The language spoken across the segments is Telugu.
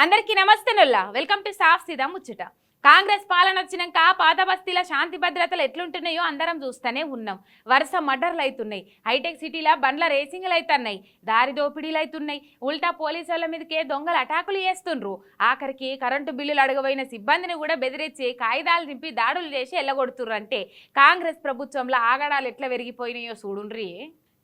అందరికీ నమస్తే నొల్లా. వెల్కమ్ టు సాఫ్ సీదా ముచ్చట. కాంగ్రెస్ పాలన వచ్చినాక పాత బస్తీల శాంతి భద్రతలు ఎట్లుంటున్నాయో అందరం చూస్తూనే ఉన్నాం. వరుస మర్డర్లు అవుతున్నాయి హైటెక్ సిటీలో బండ్ల రేసింగ్లు అవుతున్నాయి దారి దోపిడీలు అవుతున్నాయి ఉల్టా పోలీసు వాళ్ళ మీదకే దొంగలు అటాకులు చేస్తుండ్రు. ఆఖరికి కరెంటు బిల్లులు అడగబోయిన సిబ్బందిని కూడా బెదిరించి కాగితాలు నింపి దాడులు చేసి ఎల్లగొడుతుర్రు అంటే కాంగ్రెస్ ప్రభుత్వంలో ఆగడాలు ఎట్లా పెరిగిపోయినాయో చూడుండ్రీ.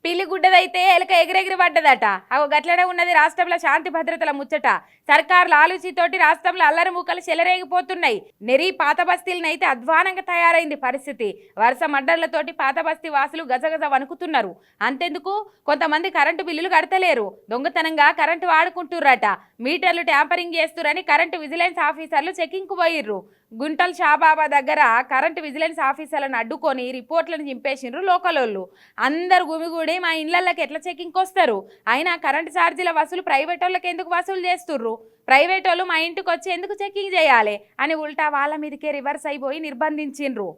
పిల్లి గుడ్డదైతే ఎలక ఎగిరెగిరి పడ్డదట. అగో గట్లనే ఉన్నది రాష్ట్రంలో శాంతి భద్రతల ముచ్చట. సర్కారుల ఆలోచితోటి రాష్ట్రంలో అల్లరి మూకలు చెలరేగిపోతున్నాయి. నెరి పాత బస్తీలనైతే అధ్వానంగా తయారైంది పరిస్థితి. వరుస మడ్డర్లతోటి పాత బస్తీ వాసులు గజగజ వణుకుతున్నారు. అంతెందుకు? కొంతమంది కరెంటు బిల్లులు కడతలేరు. దొంగతనంగా కరెంటు వాడుకుంటుర్రట. మీటర్లు ట్యాంపరింగ్ చేస్తురని కరెంటు విజిలెన్స్ ఆఫీసర్లు చెకింగ్కు పోయిర్రు. గుంటల్ షాబాబా దగ్గర కరెంటు విజిలెన్స్ ఆఫీసర్లను అడ్డుకొని రిపోర్ట్లను చింపేసిండ్రు లోకలోళ్ళు. అందరు గుమిగూడి మా ఇళ్ళకి ఎట్లా చెకింగ్కి వస్తారు? అయినా కరెంటు ఛార్జీల వసూలు ప్రైవేట్ వాళ్ళకి ఎందుకు వసూలు చేస్తుర్రు? ప్రైవేట్ వాళ్ళు మా ఇంటికి వచ్చి ఎందుకు చెకింగ్ చేయాలి? అని ఉల్టా వాళ్ళ మీదకే రివర్స్ అయిపోయి నిర్బంధించిండ్రు.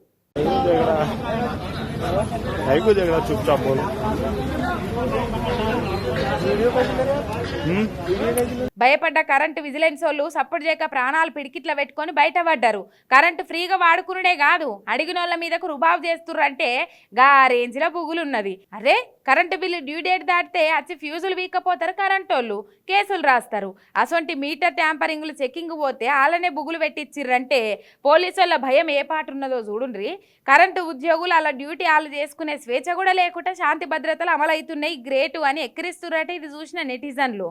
భయపడ్డ కరెంటు విజిలెన్స్ వాళ్ళు సపోర్ట్ చేయక ప్రాణాలు పిడికిట్ల పెట్టుకొని బయటపడ్డారు. కరెంటు ఫ్రీగా వాడుకున్నడే కాదు. అడిగినోళ్ళ మీదకు రుబాబు చేస్తుర్రంటే గా రేంజ్లో బుగులున్నది. అదే కరెంటు బిల్లు డ్యూ డేట్ దాటితే వచ్చి ఫ్యూజులు వీకపోతారు కరెంటు వాళ్ళు కేసులు రాస్తారు. అసొంటి మీటర్ ట్యాంపరింగ్లు చెక్కింగ్ పోతే వాళ్ళనే బుగులు పెట్టిచ్చిర్రంటే పోలీసు వాళ్ళ భయం ఏ పాటు ఉన్నదో చూడుండ్రి. కరెంటు ఉద్యోగులు అలా డ్యూటీ వాళ్ళు చేసుకునే స్వేచ్ఛ కూడా లేకుండా శాంతి భద్రతలు అమలవుతున్నాయి. గ్రేటు అని ఎక్కిరిస్తున్నారు ఇది చూసిన నెటిజన్లు.